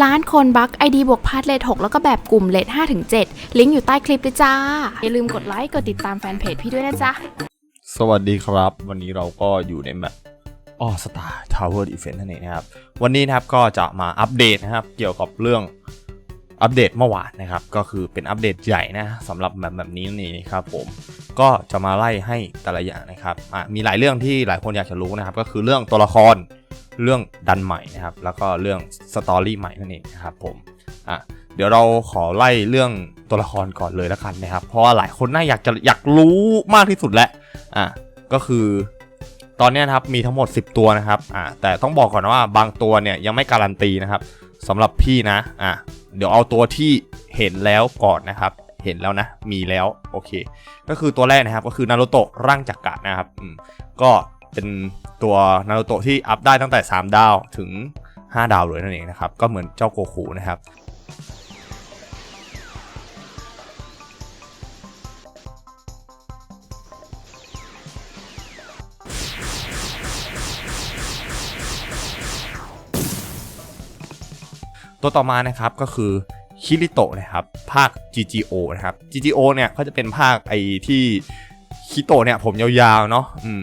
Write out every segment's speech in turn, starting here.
ร้านคนบัก ID บวกพาร์ทเลท6แล้วก็แบบกลุ่มเลท5ถึง7ลิงก์อยู่ใต้คลิปเลยจ้า อย่าลืมกดไลค์ กดติดตามแฟนเพจพี่ด้วยนะจ๊ะ สวัสดีครับ วันนี้เราก็อยู่ในแมปออสตาร์ทาวเวอร์อีเวนต์นั่นเองนะครับ วันนี้นะครับก็จะมาอัปเดตนะครับ เกี่ยวกับเรื่องอัปเดตเมื่อวานนะครับ ก็คือเป็นอัปเดตใหญ่นะสำหรับแบบแบบนี้นั่นเองครับผมก็จะมาไล่ให้แต่ละอย่างนะครับมีหลายเรื่องที่หลายคนอยากจะรู้นะครับ ก็คือเรื่องตัวละคร เรื่องดันใหม่นะครับ แล้วก็เรื่องสตอรี่ใหม่นั่นเองนะครับผมอะเดี๋ยวเราขอไล่เรื่องตัวละครก่อนเลยแล้วกันนะครับ เพราะว่าหลายคนน่าอยากจะอยากรู้มากที่สุดแหละอะก็คือตอนนี้นะครับมีทั้งหมด 10 ตัวนะครับอะแต่ต้องบอกก่อนว่าบางตัวเนี่ยยังไม่การันตีนะครับสำหรับพี่นะอะเดี๋ยวเอาตัวที่เห็นแล้วก่อนนะครับเห็นแล้วนะ มีแล้ว โอเค ก็คือตัวแรกนะครับ ก็คือนารูโตะร่างจักระนะครับอืมก็ เป็นตัวนารูโตะที่อัพได้ตั้งแต่ 3 ดาวถึง 5 ดาวเลยนั่นเองนะครับ ก็เหมือนเจ้าโกคูนะครับตัวต่อมานะครับก็คือคิริโตะนะครับภาค GGO นะครับ GGO เนี่ยเขาจะเป็นภาคไอที่คิโตะเนี่ยผมยาวๆเนาะอืม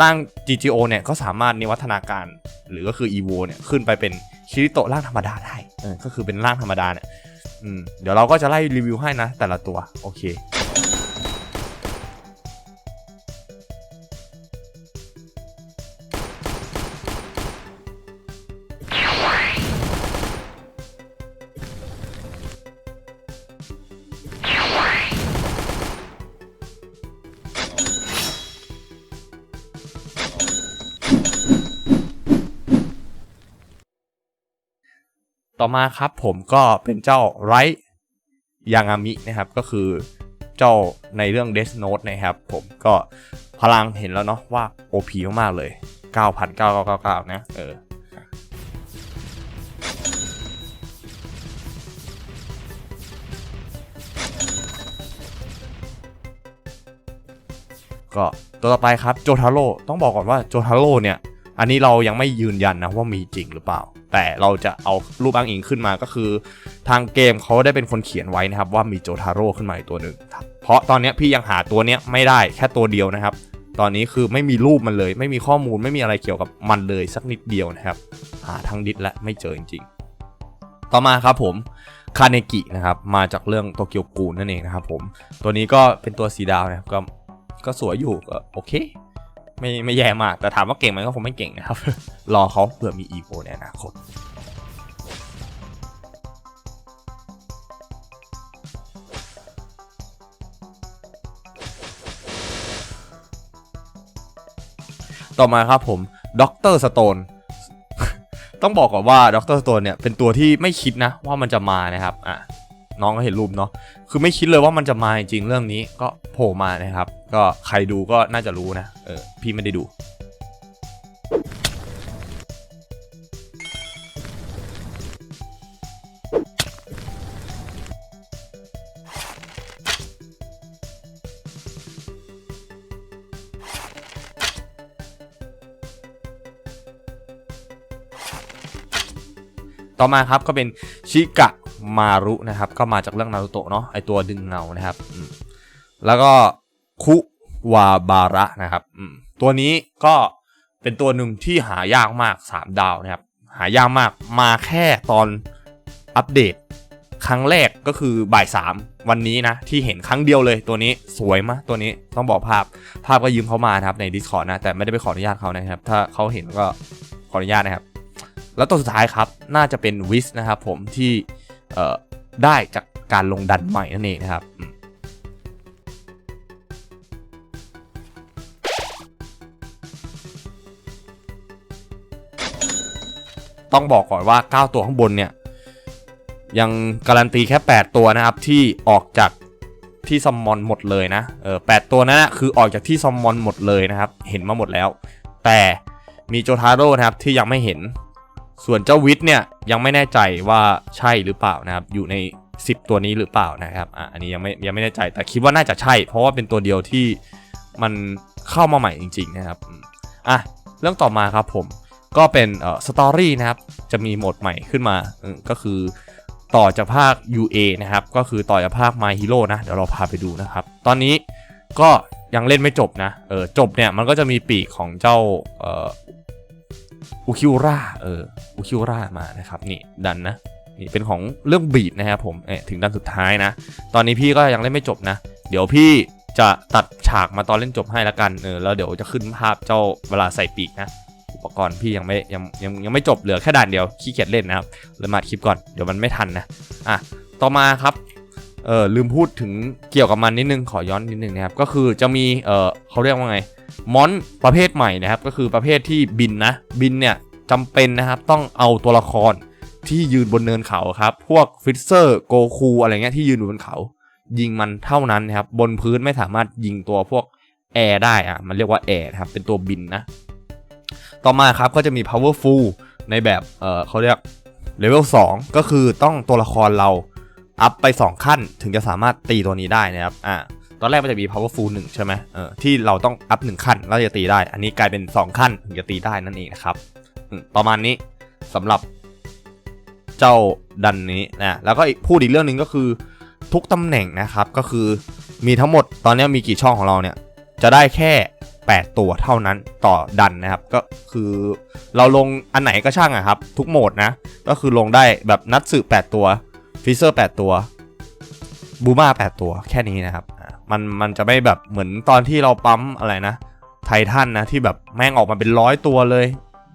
ร่าง GTO เนี่ยก็สามารถนิวัฒนาการ หรือก็คือ EVO เนี่ยขึ้นไปเป็นคิริโตะร่างธรรมดาได้ก็คือเป็นร่างธรรมดาเนี่ยเดี๋ยวเราก็จะไล่รีวิวให้นะแต่ละตัวโอเค ต่อมาครับผมก็เป็นเจ้าไรยางามินะครับก็คือเจ้าในเรื่อง Death Note นะครับ ผมก็พลังเห็นแล้วเนาะว่า OP มากๆเลย 9,999 นะเออก็ตัวต่อไปครับโจทาโร่ต้องบอกก่อนว่าโจทาโร่เนี่ย อันนี้เรายังไม่ยืนยันนะว่ามีจริงหรือเปล่า แต่เราจะเอารูปอ้างอิงขึ้นมาก็คือ ทางเกมเขาได้เป็นคนเขียนไว้นะครับว่ามีโจทาโร่ขึ้นมาอีกตัวหนึ่งเพราะตอนนี้พี่ยังหาตัวเนี้ยไม่ได้แค่ตัวเดียวนะครับ ตอนนี้คือไม่มีรูปมันเลย ไม่มีข้อมูลไม่มีอะไรเกี่ยวกับมันเลยสักนิดเดียวนะครับหาทั้งดิสและไม่เจอจริงๆ ต่อมาครับผมคาเนกินะครับมาจากเรื่องโตเกียวกูนั่นเองนะครับผมตัวนี้ก็เป็นตัวสีดาวนะครับก็ก็สวยอยู่ก็โอเค ไม่ไม่แย่มาก แต่ถามว่าเก่งไหมก็คงไม่เก่งนะครับ รอเขาเผื่อมีอีโวในอนาคตต่อมาครับผมด็อกเตอร์สโตนต้องบอกก่อนว่าด็อกเตอร์สโตนเนี่ยเป็นตัวที่ไม่คิดนะว่ามันจะมานะครับอะน้องก็เห็นรูปเนาะ คือไม่คิดเลยว่ามันจะมาจริงเรื่องนี้ก็โผล่มานะครับ ก็ใครดูก็น่าจะรู้นะ เออ พี่ไม่ได้ดู ต่อมาครับก็เป็นชิกะ มารุนะครับ ก็มาจากเรื่องนารูโตะเนาะไอตัวดึงเงานะครับแล้วก็คุวาบาระนะครับตัวนี้ก็เป็นตัวหนึ่งที่หายากมาก 3 ดาวนะครับ หายากมากมาแค่ตอนอัปเดต ครั้งแรกก็คือบ่ายสามวันนี้นะ ที่เห็นครั้งเดียวเลยตัวนี้สวยมากตัวนี้ต้องบอกภาพภาพก็ยืมเขามานะครับใน Discord นะ แต่ไม่ได้ไปขออนุญาตเขานะครับ ถ้าเขาเห็นก็ขออนุญาตนะครับ แล้วตัวสุดท้ายครับ น่าจะเป็นวิสนะครับผมที่ ได้จากการลงดันใหม่นั่นเองนะครับต้องบอกก่อนว่า 9 ตัวข้างบนเนี่ย ยังการันตีแค่ 8 ตัวนะครับ ที่ออกจากที่ซัมมอนหมดเลยนะเออแตัวนั้นนะคือออกจากที่ซัมมอนหมดเลยนะครับ เห็นมาหมดแล้ว แต่มีโจทาโร่นะครับที่ยังไม่เห็น ส่วนเจ้าวิทเนี่ยยังไม่แน่ใจว่าใช่หรือเปล่านะครับ อยู่ใน 10 ตัวนี้หรือเปล่านะครับอะอันนี้ยังไม่ยังไม่แน่ใจแต่คิดว่าน่าจะใช่ เพราะว่าเป็นตัวเดียวที่มันเข้ามาใหม่จริง ๆ นะครับอะเรื่องต่อมาครับผมก็เป็นเอ่อสตอรี่นะครับ จะมีโหมดใหม่ขึ้นมาก็คือต่อจากภาค UA นะครับ ก็คือต่อจากภาค My Hero นะ เดี๋ยวเราพาไปดูนะครับ ตอนนี้ก็ยังเล่นไม่จบนะ เออจบเนี่ยมันก็จะมีปีกของเจ้าเอุคิวราเอออุคิวรามานะครับนี่ดันนะนี่เป็นของเรื่องบีดนะครับผมเออถึงดันสุดท้ายนะ ตอนนี้พี่ก็ยังเล่นไม่จบนะ เดี๋ยวพี่จะตัดฉากมาตอนเล่นจบให้ละกันเออแล้วเดี๋ยวจะขึ้นภาพเจ้าเวลาใส่ปีกนะอุปกรณ์พี่ยังไม่ยังยังยังไม่จบเหลือแค่ด่านเดียวขี้เกียจเล่นนะครับเลยมาอัดคลิปก่อนเดี๋ยวมันไม่ทันนะอะต่อมาครับเออลืมพูดถึงเกี่ยวกับมันนิดนึงขอย้อนนิดนึงนะครับก็คือจะมีเออเขาเรียกว่าไง มอนประเภทใหม่นะครับก็คือประเภทที่บินนะบินเนี่ยจำเป็นนะครับต้องเอาตัวละครที่ยืนบนเนินเขาครับ พวกฟิตเซอร์โกคูอะไรเงี้ยที่ยืนอยู่บนเขา ยิงมันเท่านั้นนะครับบนพื้นไม่สามารถยิงตัวพวกแอร์ได้อะมันเรียกว่าแอร์นะครับเป็นตัวบินนะ ต่อมาครับก็จะมี powerful ในแบบเออเขาเรียกเลเวล2ก็คือต้องตัวละครเราอัพไป 2 ขั้นถึงจะสามารถตีตัวนี้ได้นะครับอ่า ตอนแรกมันจะมี powerful 1 ใช่ไหมเออที่เราต้องอัพ1ขั้นแล้วจะตีได้ อันนี้กลายเป็น 2 ขั้นถึงจะตีได้นั่นเองนะครับประมาณนี้สำหรับเจ้าดันนี้นะแล้วก็พูดอีกเรื่องหนึ่งก็คือทุกตำแหน่งนะครับก็คือมีทั้งหมดตอนนี้มีกี่ช่องของเราเนี่ย จะได้แค่ 8 ตัวเท่านั้นต่อดันนะครับ ก็คือเราลงอันไหนก็ช่างอะครับ ทุกโหมดนะ ก็คือลงได้แบบนัดสืบ8ตัวฟิเซอร์ 8 ตัวบูมา8ตัวแค่นี้นะครับ มันมันจะไม่แบบเหมือนตอนที่เราปั๊มอะไรนะไททันนะที่แบบแม่งออกมาเป็นร้อยตัวเลย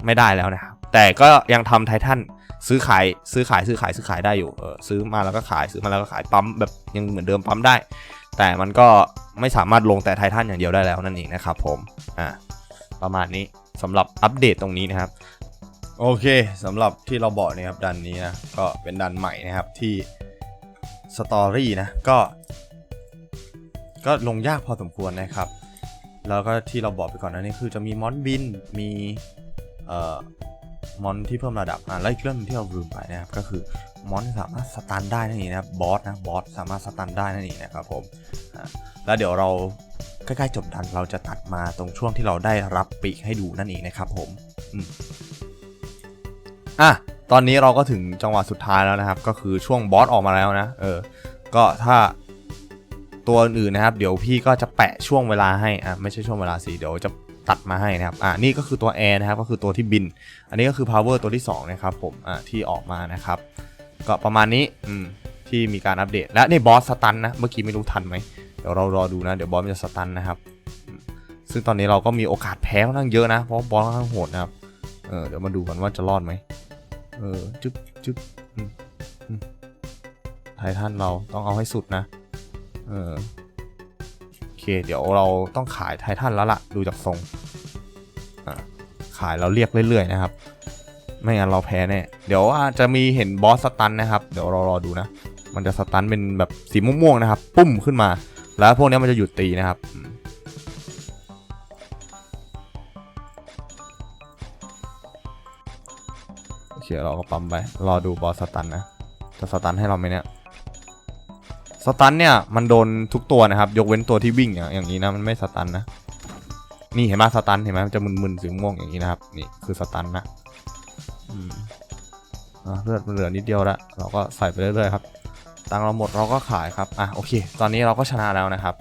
ไม่ได้แล้วนะครับแต่ก็ยังทำไททันซื้อขายซื้อขายซื้อขายซื้อขายได้อยู่เออซื้อมาแล้วก็ขายซื้อมาแล้วก็ขายปั๊มแบบยังเหมือนเดิมปั๊มได้ แต่มันก็ไม่สามารถลงแต่ไททันอย่างเดียวได้แล้วนั่นเองนะครับผมอ่าประมาณนี้สำหรับอัปเดตตรงนี้นะครับ โอเคสำหรับที่เราบอกนะครับดันนี้นะก็เป็นดันใหม่นะครับที่สตอรี่นะก็ ก็ลงยากพอสมควรนะครับ แล้วก็ที่เราบอกไปก่อนนั้นนี่คือจะมีมอนบิน มีเอ่อมอนที่เพิ่มระดับอ่าแล้วอีกเรื่องหนึงที่เราลืมไปนะครับ ก็คือมอนสามารถสตันได้นั่นเองนะครับบอสนะบอสสามารถสตันได้นั่นเองนะครับผมอ่าแล้วเดี๋ยวเราใกล้ๆจบดันเราจะตัดมาตรงช่วงที่เราได้รับปีกให้ดูนั่นเองนะครับผมอืมอะตอนนี้เราก็ถึงจังหวะสุดท้ายแล้วนะครับ ก็คือช่วงบอสออกมาแล้วนะ เออ ก็ถ้า ตัวอื่นนะครับ เดี๋ยวพี่ก็จะแปะช่วงเวลาให้อะไม่ใช่ช่วงเวลาสิเดี๋ยวจะตัดมาให้นะครับอะนี่ก็คือตัวแอร์นะครับก็คือตัวที่บิน อันนี้ก็คือ power ตัวที่สองนะครับผมอะที่ออกมานะครับ ก็ประมาณนี้อืมที่มีการอัปเดตและนี่บอสสตันนะเมื่อกี้ไม่รู้ทันไหมเดี๋ยวเรารอดูนะเดี๋ยวบอสมันจะสตันนะครับ ซึ่งตอนนี้เราก็มีโอกาสแพ้ค่อนข้างเยอะนะเพราะบอสค่อนข้างโหดนะครับเออเดี๋ยวมาดูกันว่าจะรอดไหมเออจึ๊บจึ๊บไททันเราต้องเอาให้สุดนะ เออโอเค เดี๋ยวเราต้องขายไททันแล้วล่ะ ดูจากทรงขายเราเรียกเรื่อยๆนะครับ ไม่งั้นเราแพ้แน่เดี๋ยวอาจจะมีเห็นบอสสตันนะครับ เดี๋ยวเรารอดูนะ มันจะสตันเป็นแบบสีม่วงๆนะครับ ปุ้มขึ้นมา แล้วพวกนี้มันจะหยุดตีนะครับอืมโอเคเราก็ปั๊มไป รอดูบอสสตันนะ จะสตันให้เราไหมเนี่ย สตันเนี่ยมันโดนทุกตัวนะครับ ยกเว้นตัวที่วิ่งอย่างอย่างนี้นะมันไม่สตันนะ นี่เห็นไหมสตันเห็นไหมมันจะมึนๆสีม่วงอย่างนี้นะครับ นี่คือสตันนะเลือดมันเหลือนิดเดียวละเราก็ใส่ไปเรื่อยๆครับตังเราหมดเราก็ขายครับอะโอเค ตอนนี้เราก็ชนะแล้วนะครับ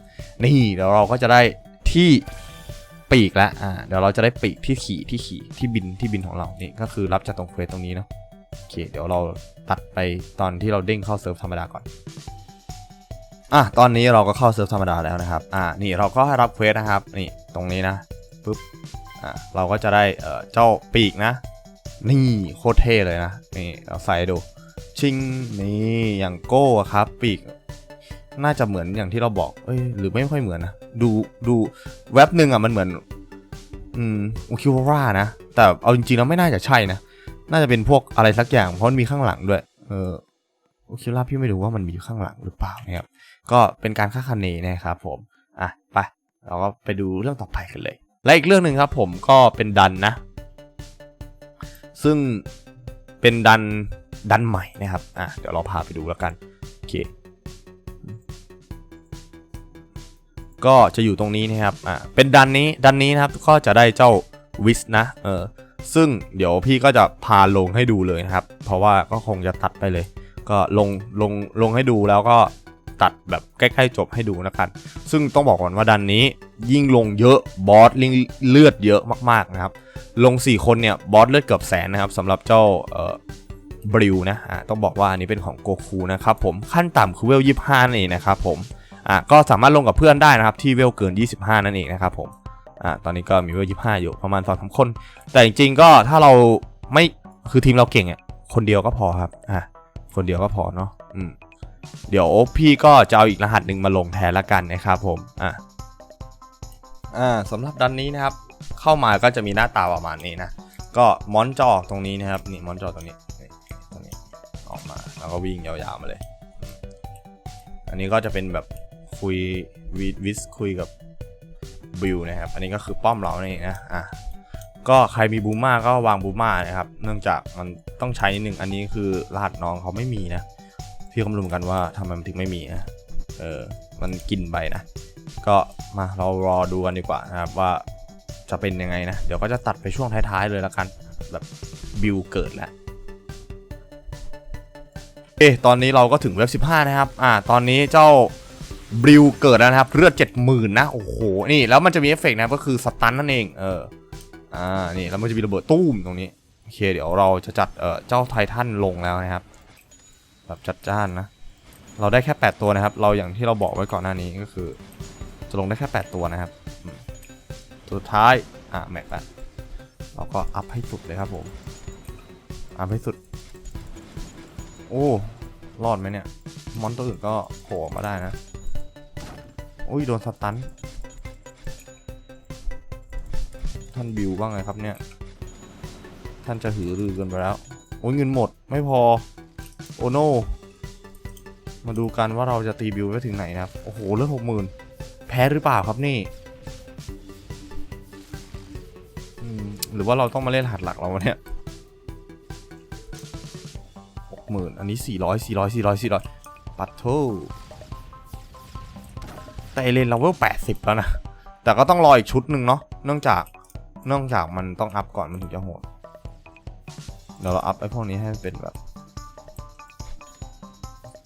นี่เดี๋ยวเราก็จะได้ที่ปีกแล้วอ่าเดี๋ยวเราจะได้ปีกที่ขี่ที่ขี่ที่บินที่บินของเรานี่ก็คือรับจากตรงเควสตรงนี้เนาะโอเค เดี๋ยวเราตัดไปตอนที่เราเด้งเข้าเซิร์ฟธรรมดาก่อน อะตอนนี้เราก็เข้าเซิร์ฟธรรมดาแล้วนะครับ อ่านี่เราก็ให้รับเควสนะครับ นี่ตรงนี้นะปุ๊บ อ่าเราก็จะได้เอ่อเจ้าปีกนะ นี่โคตรเท่เลยนะ นี่เราใส่ดู ชิงนี่อย่างโก้ครับ ปีก น่าจะเหมือนอย่างที่เราบอก เอ้ยหรือไม่ค่อยเหมือนนะ ดูดูแว็บหนึ่งอะมันเหมือน อืมอุคิวรานะ แต่เอาจริงๆแล้วไม่น่าจะใช่นะ น่าจะเป็นพวกอะไรสักอย่างเพราะมันมีข้างหลังด้วย เออโอเคล่าพี่ไม่รู้ว่ามันมีข้างหลังหรือเปล่านะครับ ก็เป็นการคาดคะเนนะครับผมอะไปเราก็ไปดูเรื่องต่อไปกันเลย และอีกเรื่องหนึ่งครับผมก็เป็นดันนะ ซึ่งเป็นดันดันใหม่นะครับอะเดี๋ยวเราพาไปดูแล้วกันโอเคก็จะอยู่ตรงนี้นะครับ อ่า เป็นดันนี้ ดันนี้นะครับ ก็จะได้เจ้าวิสนะ เออ ซึ่งเดี๋ยวพี่ก็จะพาลงให้ดูเลยนะครับ เพราะว่าก็คงจะตัดไปเลย ก็ลง ลง ลงให้ดูแล้วก็ ตัดแบบใกล้ๆจบให้ดูนะครับ ซึ่งต้องบอกก่อนว่าดันนี้ยิ่งลงเยอะบอสลิงเลือดเยอะมากๆนะครับ ลง 4 คนเนี่ยบอสเลือดเกือบแสนนะครับสำหรับเจ้าบริวนะอ่าต้องบอกว่าอันนี้เป็นของโกคูนะครับผมขั้นต่ำคือเวล25นั่นเองนะครับผมอ่าก็สามารถลงกับเพื่อนได้นะครับที่เวลเกิน 25 นั่นเองนะครับผมอ่าตอนนี้ก็มีเวล25อยู่ประมาณ2อสคน แต่จริงๆก็ถ้าเราไม่คือทีมเราเก่งอะคนเดียวก็พอครับอ่าคนเดียวก็พอเนาะอืม เดี๋ยวพี่ก็จะเอาอีกรหัสหนึ่งมาลงแทนละกันนะครับผมอ่าอ่าสำหรับดันนี้นะครับ เข้ามาก็จะมีหน้าตาประมาณนี้นะก็มอนจอกตรงนี้นะครับนี่มอนจอตรงนี้ตรงนี้ออกมาแล้วก็วิ่งยาวๆมาเลย อันนี้ก็จะเป็นแบบคุยวิวิสคุยกับบิวนะครับ อันนี้ก็คือป้อมเรานี่นะอะก็ใครมีบูม่าก็วางบูม่านะครับ เนื่องจากมันต้องใช้นิดนึงอันนี้คือรหัสน้องเขาไม่มีนะ พี่ก็ไม่รู้เหมือนกันว่าทำไมมันถึงไม่มีนะเออมันกินไปนะ ก็มาเรารอดูกันดีกว่านะครับว่าจะเป็นยังไงนะ เดี๋ยวก็จะตัดไปช่วงท้ายๆเลยละกัน แบบบิวเกิดแล้วเอ๊ะตอนนี้เราก็ถึงเว็บ 15 นะครับ อ่า ตอนนี้เจ้าบิวเกิดแล้วนะครับ เลือด 70,000 นะ โอ้โห นี่แล้วมันจะมีเอฟเฟกต์นะก็คือสตันนั่นเอง เออ อ่า นี่แล้วมันจะมีระเบิดตู้มตรงนี้ โอเค เดี๋ยวเราจะจัด เอ่อ เจ้าไททันลงแล้วนะครับ แบบจัดจ้านนะ เราได้แค่ 8 ตัวนะครับ เราอย่างที่เราบอกไว้ก่อนหน้านี้ก็คือ จะลงได้แค่ 8 ตัวนะครับสุดท้าย อะแม็กละเราก็อัพให้สุดเลยครับผม อัพให้สุด โอ้ รอดไหมเนี่ย มอนตัวอื่นก็โผล่ออกมาได้นะ อุ้ยโดนสตัน ท่านบิวบ้างไงครับเนี่ย ท่านจะหือรือกันไปแล้ว โอ้ยเงินหมดไม่พอ โอโนมาดูกันว่าเราจะตีบิวไปถึงไหนนะครับ โอ้โหเลือดหกหมื่นแพ้หรือเปล่าครับนี่หรือว่าเราต้องมาเล่นหัดหลักเราเนี่ยหกหมื่นอันนี้สี่ร้อยสี่ร้อยสี่ร้อยสี่ร้อยปัตโทแต่เอเลนเราเวลแปดสิบแล้วนะ แต่ก็ต้องรออีกชุดหนึ่งเนาะเนื่องจากเนื่องจากมันต้องอัพก่อนมันถึงจะโหดเดี๋ยวเราอัพไอ้พวกนี้ให้เป็นแบบ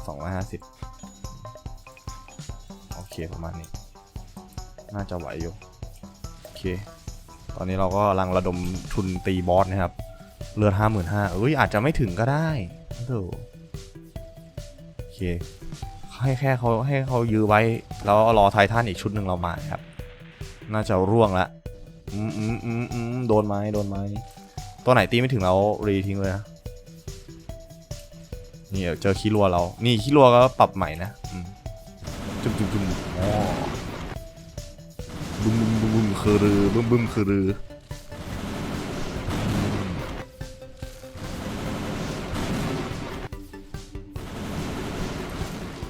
สองร้อยห้าสิบโอเคประมาณนี้ น่าจะไหวอยู่ โอเค ตอนนี้เราก็กำลังระดมทุนตีบอสนะครับ เลือดห้าหมื่นห้าเอ้ย อาจจะไม่ถึงก็ได้โอ้โอเค ให้แค่เขาให้เขายื้อไว้ แล้วรอไททันอีกชุดหนึ่งเรามาครับ น่าจะร่วงละอืมอืมอืมอืมโดนไม้โดนไม้ตัวไหนตีไม่ถึงเรารีทิ้งเลยนะ นี่เจอคิรัวเรา นี่คิรัวก็ปรับใหม่นะจุ่มจุ่มจุ่มอ๋อบึ้มบึ้มบึ้มบึ้มคือรือบึ้มบึ้มคือรือ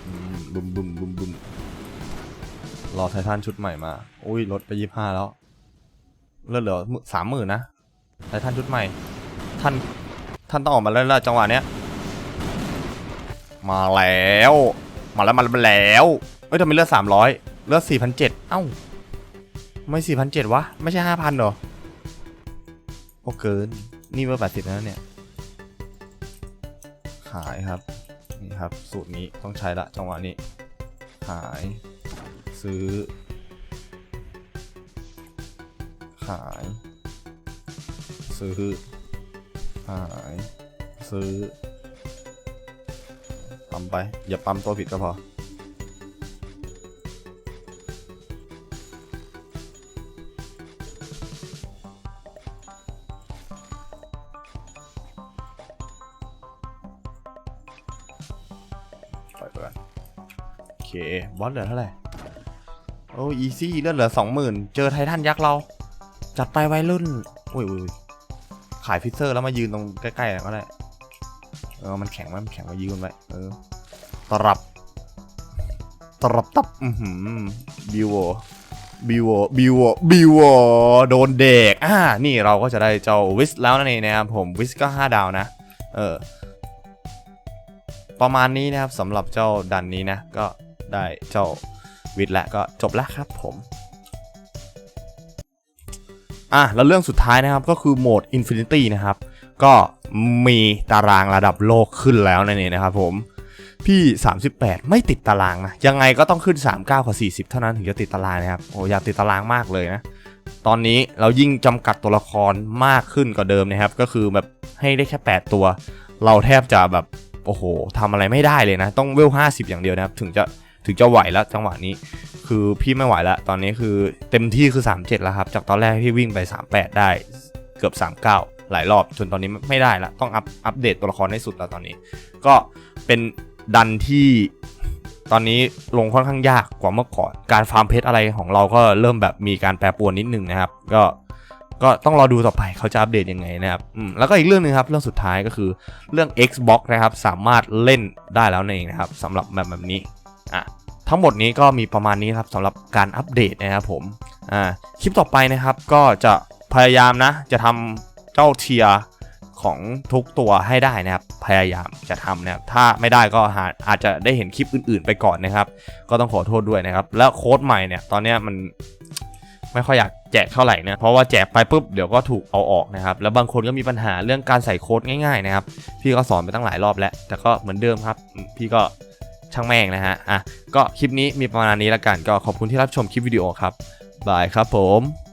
อืมบึ้มบึ้มบึ้มบึ้มรอไททันชุดใหม่มา อุ้ยลดไปยี่ห้าแล้วเลือเหลือสามหมื่นนะไททันชุดใหม่ ท่าน ท่านต้องออกมาแล้วล่ะจังหวะเนี้ย มาแล้ว มาแล้วมาแล้วเอ้ยทำไมเลือดสามร้อยเลือดสี่พันเจ็ดเอ้า ไม่สี่พันเจ็ดวะ ไม่ใช่ห้าพันหรอ โอเกิน นี่เบอร์แปดสิบแล้วเนี่ยขายครับ นี่ครับ สูตรนี้ต้องใช้ละจังหวะนี้ขาย ซื้อ ขาย ซื้อขาย ซื้อ ปั๊มไป อย่าปั๊มตัวผิดก็พอ ปล่อยไปก่อนโอเค บอสเหลือเท่าไหร่ โอ้อีซี่เลือดเหลือสองหมื่นเจอไททันยักษ์เรา จัดไปไวรุ่นอุ้ยอุ้ยอุ้ยขายฟิเซอร์แล้วมายืนตรงใกล้ๆก็ได้เออมันแข็งมมันแข็งมายืนไว้ ออตรับตรับตับอือหือบิวโวบิวโวบิวโวบิวโวโดนเด็กอ่านี่เราก็จะได้เจ้าวิสแล้วนั่นเองนะครับผมวิสก็ 5 ดาวนะ เออ ประมาณนี้นะครับสำหรับเจ้าดันนี้นะ ก็ได้เจ้าวิทแล้วก็จบแล้วครับผมอะแล้วเรื่องสุดท้ายนะครับก็คือโหมด Infinity นะครับ ก็มีตารางระดับโลกขึ้นแล้วนั่นเองนะครับผมพี่ 38 ไม่ติดตารางนะ ยังไงก็ต้องขึ้น 39กับ40 เท่านั้นถึงจะติดตารางนะครับ โอ้อยากติดตารางมากเลยนะ ตอนนี้เรายิ่งจำกัดตัวละครมากขึ้นกว่าเดิมนะครับ ก็คือแบบให้ได้แค่ 8 ตัว เราแทบจะแบบ โอ้โหทำอะไรไม่ได้เลยนะ ต้องเวล 50 อย่างเดียวนะครับ ถึงจะถึงจะไหวแล้วจังหวะนี้ คือพี่ไม่ไหวแล้ว ตอนนี้คือเต็มที่คือ 37 แล้วครับ จากตอนแรกที่วิ่งไป 38 ได้เกือบ 39 หลายรอบจนตอนนี้ไม่ได้ละต้องอัพอัปเดตตัวละครให้สุดแล้วตอนนี้ ก็เป็นดันที่ตอนนี้ลงค่อนข้างยากกว่าเมื่อก่อน การฟาร์มเพชรอะไรของเราก็เริ่มแบบมีการแปรปรวนนิดนึงนะครับ ก็ก็ต้องรอดูต่อไปเขาจะอัปเดตยังไงนะครับอืมแล้วก็อีกเรื่องหนึงครับ เรื่องสุดท้ายก็คือเรื่อง Xbox นะครับ สามารถเล่นได้แล้วนั่นเองนะครับสำหรับแบบแบบนี้อะทั้งหมดนี้ก็มีประมาณนี้ครับสำหรับการอัปเดตนะครับผมอ่าคลิปต่อไปนะครับก็จะพยายามนะจะทำ เจ้าเทียของทุกตัวให้ได้นะครับ พยายามจะทำนะครับ ถ้าไม่ได้ก็หาอาจจะได้เห็นคลิปอื่นๆไปก่อนนะครับ ก็ต้องขอโทษด้วยนะครับ แล้วโค้ดใหม่เนี่ย ตอนนี้มันไม่ค่อยอยากแจกเท่าไหร่นะ เพราะว่าแจกไปปุ๊บเดี๋ยวก็ถูกเอาออกนะครับ แล้วบางคนก็มีปัญหาเรื่องการใส่โค้ดง่ายๆนะครับ พี่ก็สอนไปตั้งหลายรอบแล้ว แต่ก็เหมือนเดิมครับ พี่ก็ช่างแม่งนะฮะ อะ ก็คลิปนี้มีประมาณนี้แล้วกัน ก็ขอบคุณที่รับชมคลิปวิดีโอครับ บายครับผม